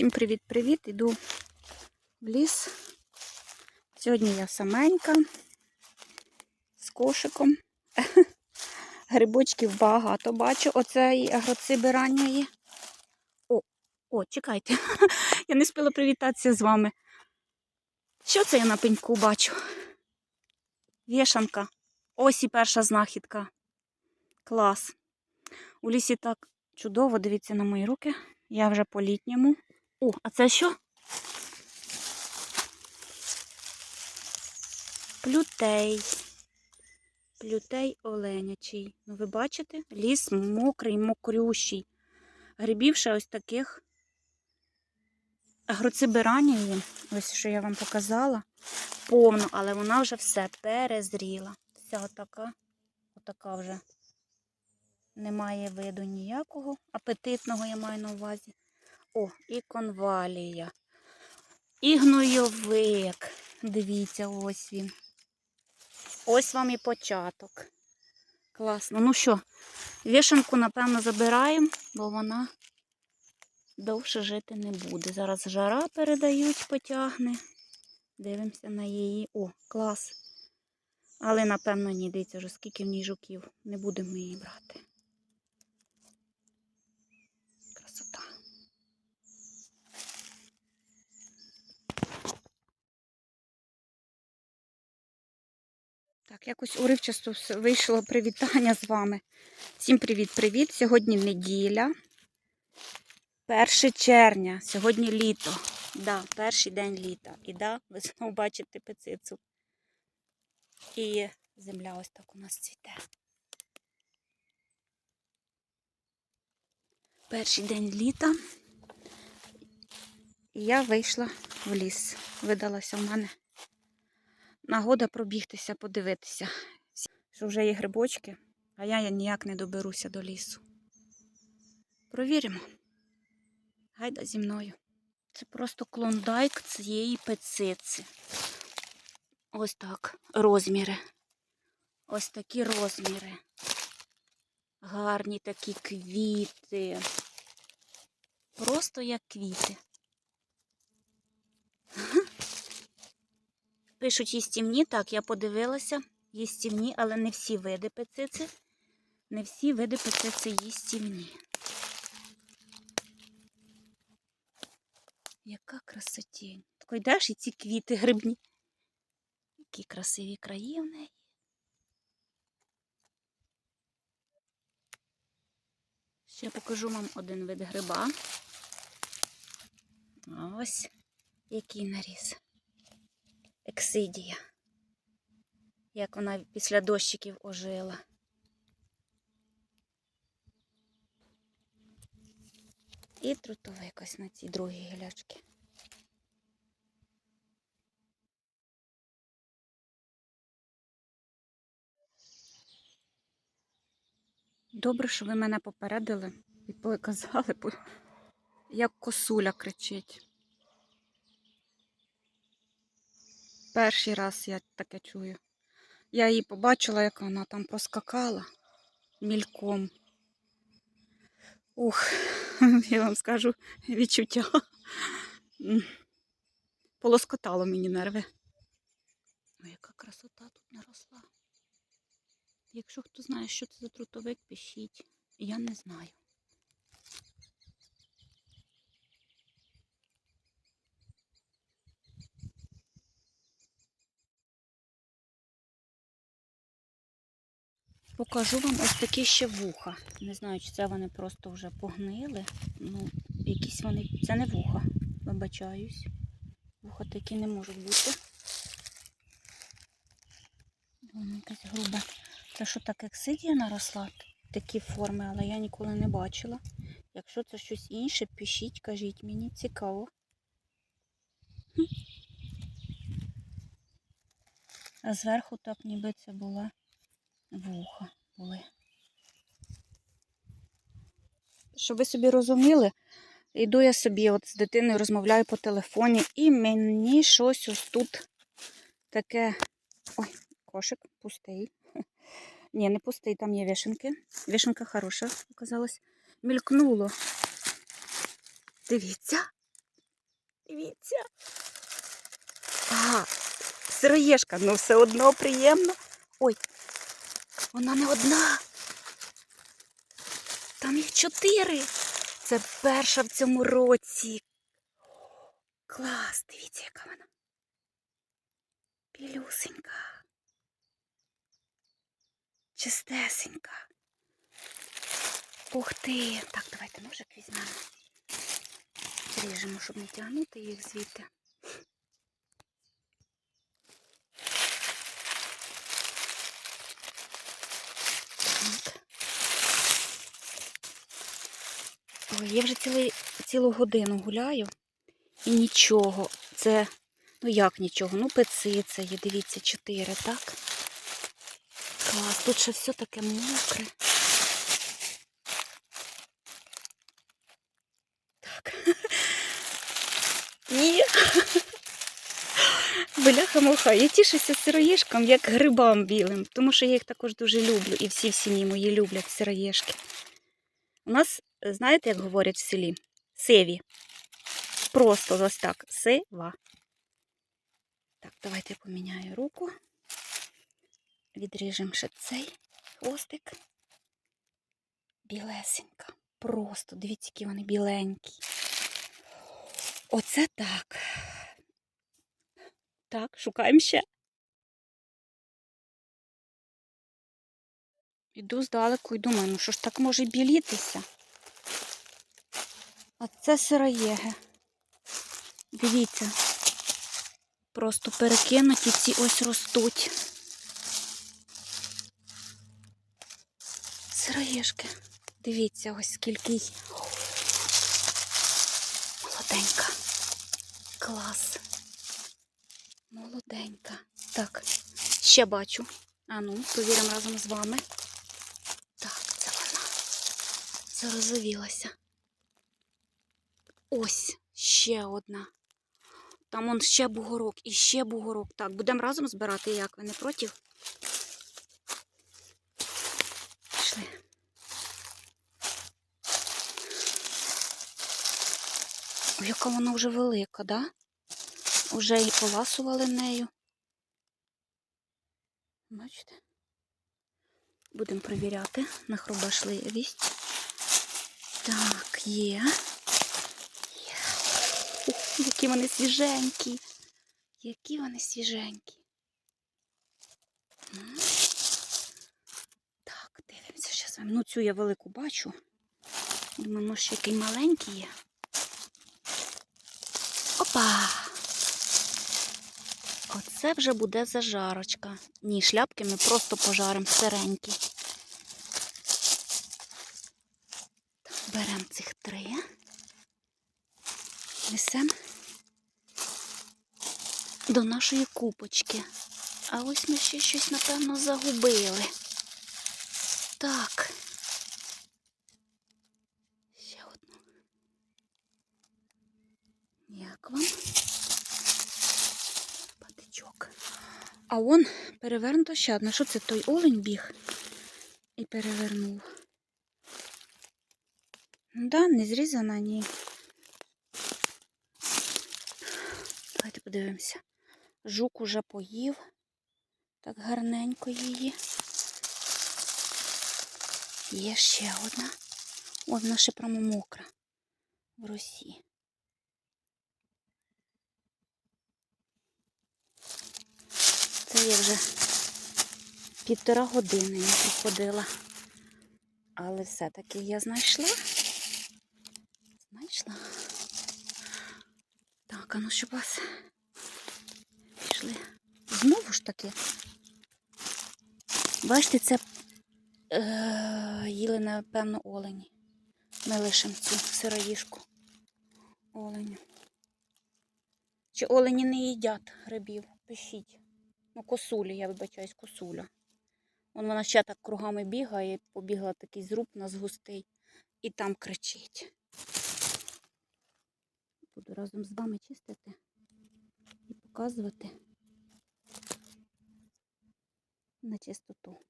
Всім привіт-привіт! Іду в ліс. Сьогодні я саменька з кошиком. Грибочків багато бачу. Оце і агроциби ранньої. О, о, чекайте. Я не спіла привітатися з вами. Що це я на пеньку бачу? Вішанка. Ось і перша знахідка. Клас. У лісі так чудово, дивіться на мої руки. Я вже по літньому. О, а це що? Плютей. Плютей оленячий. Ну, ви бачите? Ліс мокрий, мокрющий. Грибів ще ось таких. Агроцибиранії, ось що я вам показала, повно, але вона вже все перезріла. Вся отака, отака вже немає виду ніякого. Апетитного я маю на увазі. О, і конвалія. І гнойовик. Дивіться, ось він. Ось вам і початок. Класно. Ну що, вішанку, напевно, забираємо, бо вона довше жити не буде. Зараз жара передають, потягне. Дивимося на її. О, клас. Але, напевно, ні, дивіться вже, скільки в ній жуків. Не будемо її брати. Красота. Так, якось уривчасто вийшло привітання з вами. Всім привіт-привіт. Сьогодні неділя. 1 червня, сьогодні літо. Да, перший день літа. І да, ви знову бачите пецицу. І земля ось так у нас цвіте. Перший день літа. І я вийшла в ліс. Видалася в мене нагода пробігтися, подивитися. Що вже є грибочки, а я ніяк не доберуся до лісу. Провіримо. Гайда зі мною. Це просто клондайк цієї пециці. Ось так. Розміри. Ось такі розміри. Гарні такі квіти. Просто як квіти. Пишуть їстівні, так, я подивилася. Їстівні, але не всі види пецици. Не всі види пецици їстівні. Яка красотінь. Тако йдеш і ці квіти грибні. Які красиві краї в неї. Ще покажу вам один вид гриба. Ось який наріз. Ексидія. Як вона після дощиків ожила. І трутовик ось на цій другій гілячці. Добре, що ви мене попередили і показали, як косуля кричить. Перший раз я таке чую. Я її побачила, як вона там поскакала мільком. Ух, я вам скажу відчуття. Полоскотало мені нерви. Ой, яка красота тут наросла. Якщо хто знає, що це за трутовик, пишіть. Я не знаю. Покажу вам ось такі ще вуха. Не знаю, чи це вони просто вже погнили. Ну, якісь вони. Це не вуха, вибачаюсь. Вуха такі не можуть бути. Воно якась грубе. Це що так ексидія наросла? Такі форми, але я ніколи не бачила. Якщо це щось інше, пишіть, кажіть мені, цікаво. А зверху так ніби це була вуха були. Щоб ви собі розуміли, йду я собі от з дитиною розмовляю по телефоні, і мені щось ось тут таке. Ой, кошик пустий. Ні, не пустий, там є вишенки. Вишенка хороша, оказалась. Мількнуло. Дивіться, Дивіться. Ага, сироєшка, ну все одно приємно. Ой, вона не одна. Там їх чотири. Це перша в цьому році. Клас, дивіться, яка вона. Білюсенька. Чистесенька. Ух ти. Так, давайте ножик візьмемо. Ріжемо, щоб не тягнути їх звідти. Так. Ой, я вже цілий, цілу годину гуляю і нічого. Це, ну як нічого? Ну, пециця є, дивіться, чотири, так? Клас, тут ще все таке мокре. Так. І бляха-муха, я тішуся сироєшкам, як грибам білим, тому що я їх також дуже люблю, і всі в сім'ї мої люблять сироєшки. У нас, знаєте, як говорять в селі? Сиві. Просто ось так. Сива. Так, давайте я поміняю руку. Відріжемо ще цей хвостик. Білесенька. Просто, дивіться, які вони біленькі. Оце так. Так, шукаємо ще. Іду здалеку і думаю, ну що ж так може білітися? А це сироєги. Дивіться. Просто перекинуті ці ось ростуть. Сироєшки. Дивіться, ось скільки. й- Молоденька. Клас. Молоденька. Так, ще бачу. А ну, повіримо разом з вами. Так, це вона. Зарозовілася. Ось ще одна. Там он ще бугорок і ще бугорок. Так, будемо разом збирати, як ви не проти? Пішли. Яка вона вже велика, да? Уже і поласували нею. Бачите? Будемо перевіряти на хрубашливість. Так, є. Є. Ух, які вони свіженькі. Які вони свіженькі. Так, дивимося зараз. Ну, цю я велику бачу. Думаю, може, який маленький є. Опа! Оце вже буде зажарочка. Ні, шляпки ми просто пожаримо сиренькі. Беремо цих три. Несемо до нашої купочки. А ось ми ще щось, напевно, загубили. Так. Ще одну. Як вам? Патичок. А он перевернуто ще одна. Що це той олень біг і перевернув? Ну Да, не зрізана, ні. Давайте подивимося. Жук уже поїв. Так гарненько її. Є ще одна. О, ще прямо мокра в росі. Це я вже півтора години не приходила. Але все-таки я знайшла. Знайшла. Так, а ну щоб вас пішли. Знову ж таки. Бачите, це е, їли, напевно, олені. Ми лишимо цю сироїшку. Оленю. Чи олені не їдять грибів? Пишіть. Ну, косулі, я вибачаюсь, косуля. Вон вона ще так кругами бігає, побігла такий зруб нас густий, і там кричить. Буду разом з вами чистити і показувати на чистоту.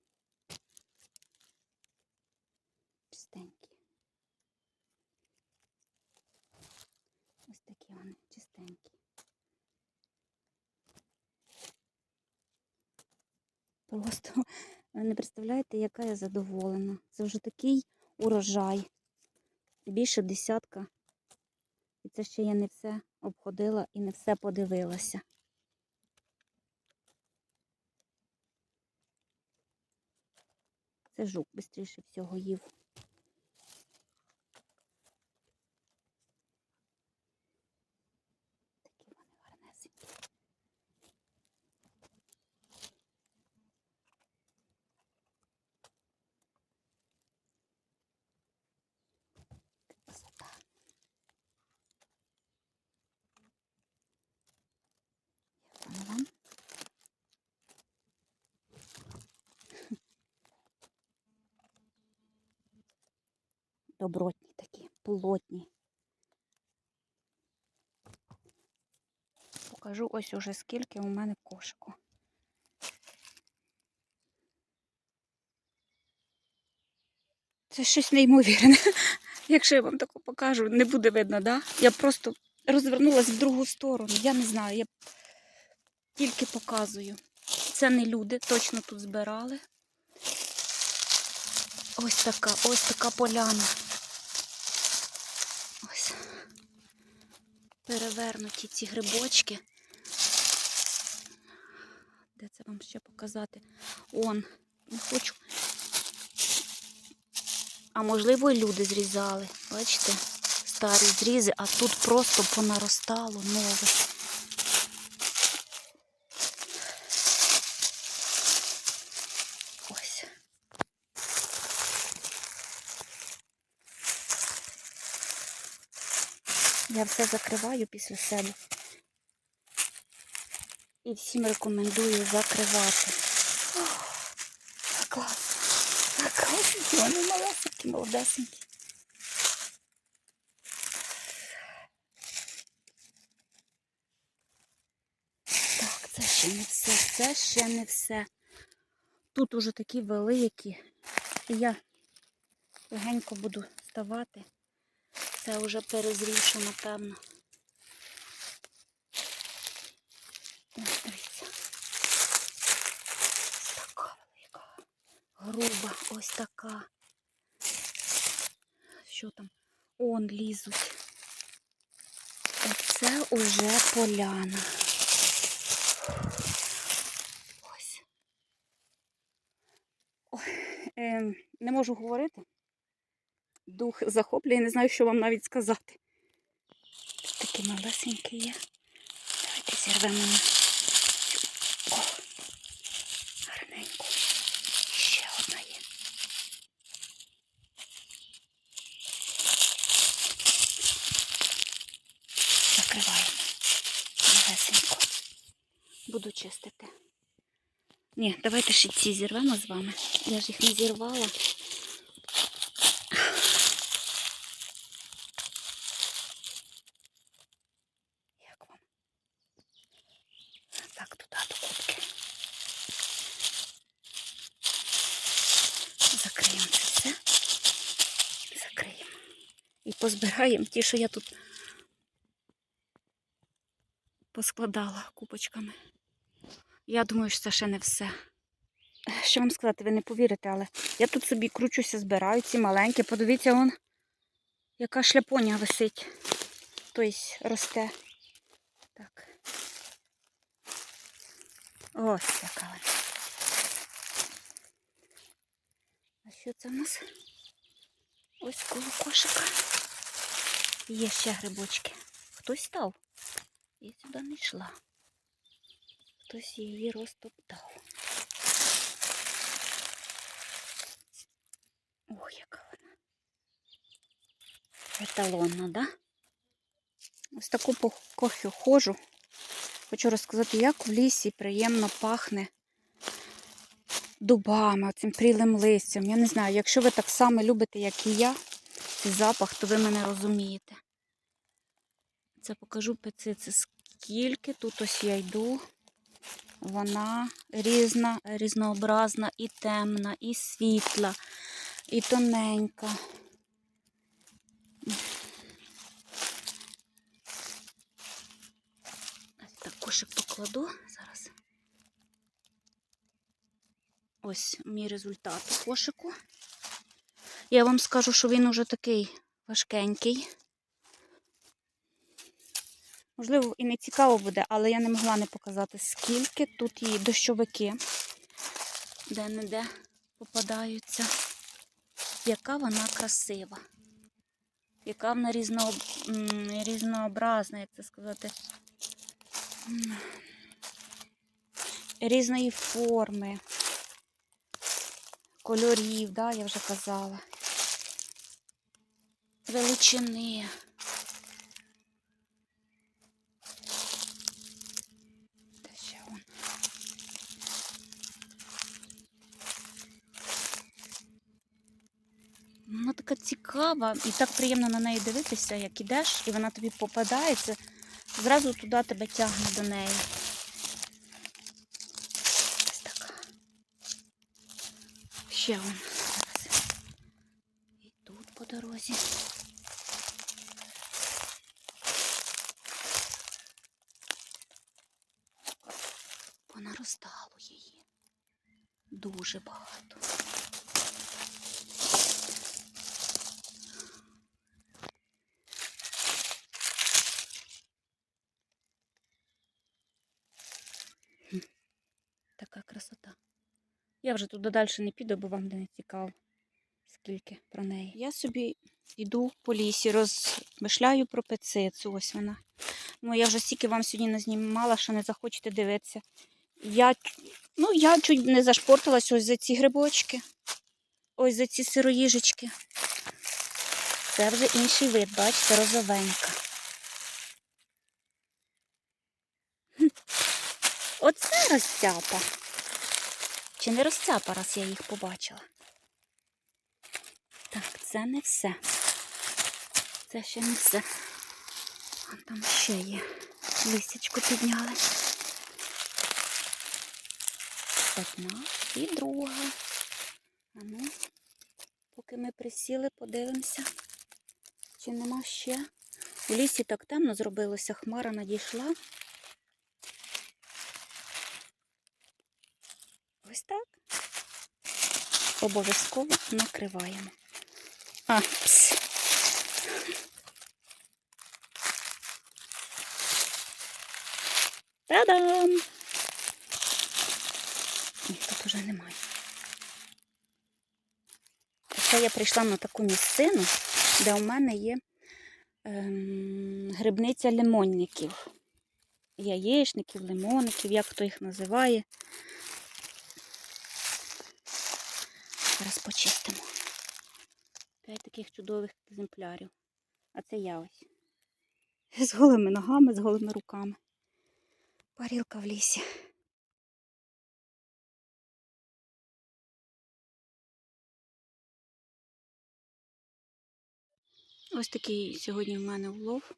Чистенькі. Ось такі вони чистенькі. Просто не представляєте, яка я задоволена. Це вже такий урожай. Більше десятка. І це ще я не все обходила і не все подивилася. Це жук швидше всього їв. Добротні такі, плотні. Покажу ось уже скільки у мене в кошику. Це щось неймовірне. Якщо я вам таку покажу, не буде видно, да? Я просто розвернулась в другу сторону. Я не знаю, я тільки показую. Це не люди, точно тут збирали. Ось така, ось така поляна. Ось. Перевернуті ці грибочки. Де це вам ще показати? Он, не хочу. А можливо, і люди зрізали. Бачите? Старі зрізи, а тут просто понаростало нове. Ось. Я все закриваю після себе. І всім рекомендую закривати. О, клас. Класні, вони малесенькі, молодесенькі. Так, це ще не все, це ще не все. Тут уже такі великі. І я легенько буду ставати. Це вже перезрівши, напевно. Ось дивіться. Ось така велика. Груба, ось така. Що там? Он лізуть. Оце уже поляна. Ось. Ой, е, не можу говорити. Дух захоплює, не знаю, що вам навіть сказати. Тут такі малесенькі є. Давайте зірвемо. Гарненько. Ще одна є. Закриваємо. Легесенько. Буду чистити. Ні, давайте ще ці зірвемо з вами. Я ж їх не зірвала. Як вам? Так, туди до кубки. Закриємо це все. Закриємо. І позбираємо ті, що я тут поскладала купочками. Я думаю, що це ще не все. Що вам сказати, ви не повірите, але я тут собі кручуся, збираю ці маленькі. Подивіться, он, яка шляпоня висить. Тобто росте. Так. Ось вона. А що це в нас? Ось коло кошика. Є ще грибочки. Хтось став. Я сюди не йшла. Хтось її розтоптав. Ох, яка вона. Еталонна, да? Ось таку по кофі ходжу. Хочу розказати, як в лісі приємно пахне дубами, цим прілим листям. Я не знаю, якщо ви так само любите, як і я, цей запах, то ви мене розумієте. Це покажу пециці, скільки тут ось я йду. Вона різна, різнообразна, і темна, і світла, і тоненька. Так кошик покладу зараз. Ось мій результат кошику. Я вам скажу, що він уже такий важкенький. Можливо, і не цікаво буде, але я не могла не показати, скільки тут є дощовики, де-не-де попадаються. Яка вона красива. Яка вона різно, різнообразна, як це сказати. Різної форми, кольорів, да, я вже казала. Величини. Вона така цікава і так приємно на неї дивитися, як ідеш, і вона тобі попадається, зразу туди тебе тягне до неї. Ось така. Ще вон. І тут по дорозі. Понаростало її. Дуже багато. Така красота. Я вже туди далі не піду, бо вам не цікаво, скільки про неї. Я собі йду по лісі, розмишляю про пецицю. Ось вона. Ну, я вже стільки вам сьогодні не знімала, що не захочете дивитися. Я, ну, я чуть не зашпортилась ось за ці грибочки. Ось за ці сироїжечки. Це вже інший вид, бачите, розовенька. Оце розцяпа. Чи не розцяпа, раз я їх побачила? Так, це не все. Це ще не все. Вон там ще є. Листячку підняли. Одна і друга. А ну, поки ми присіли, подивимося, чи нема ще. У лісі так темно зробилося, хмара надійшла. Ось так. Обов'язково накриваємо. А, пс. Та-дам! Тут уже немає. Це я прийшла на таку місцину, де у мене є ем, грибниця лимонників. Яєчників, лимонників, як хто їх називає. Зараз почистимо. П'ять таких чудових екземплярів. А це я ось. З голими ногами, з голими руками. Парілка в лісі. Ось такий сьогодні в мене улов.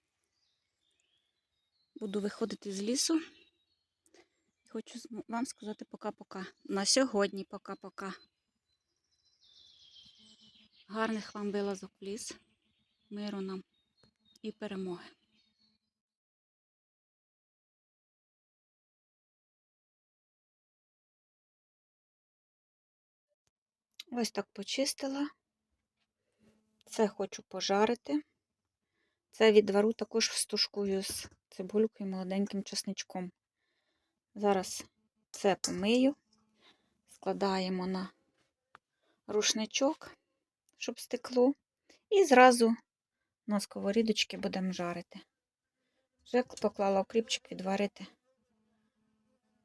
Буду виходити з лісу. Хочу вам сказати пока-пока. На сьогодні пока-пока. Гарних вам вилазок в ліс, миру нам і перемоги. Ось так почистила. Це хочу пожарити. Це відвару також стушкую з цибулькою і молоденьким чесничком. Зараз це помию, складаємо на рушничок, щоб стекло, і зразу на сковорідочки будемо жарити. Вже поклала окріпчик відварити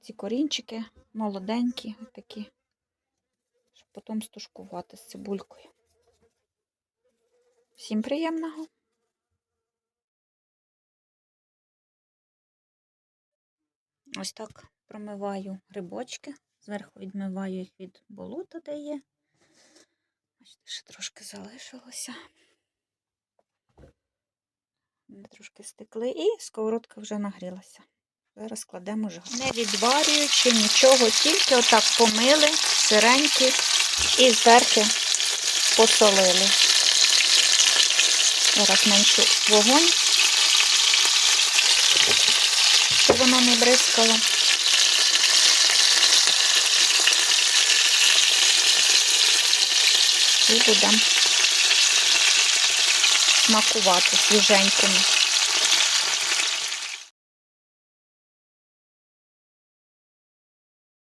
ці корінчики, молоденькі, такі, щоб потім стушкувати з цибулькою. Всім приємного! Ось так промиваю грибочки, зверху відмиваю їх від болота, де є. Бачите, ще трошки залишилося. Трошки стекли і сковородка вже нагрілася. Зараз кладемо жар. Не відварюючи нічого, тільки отак помили, сиренькі і зверху посолили. Зараз меншу вогонь, щоб вона не бризкало. І будемо смакувати свіженькими.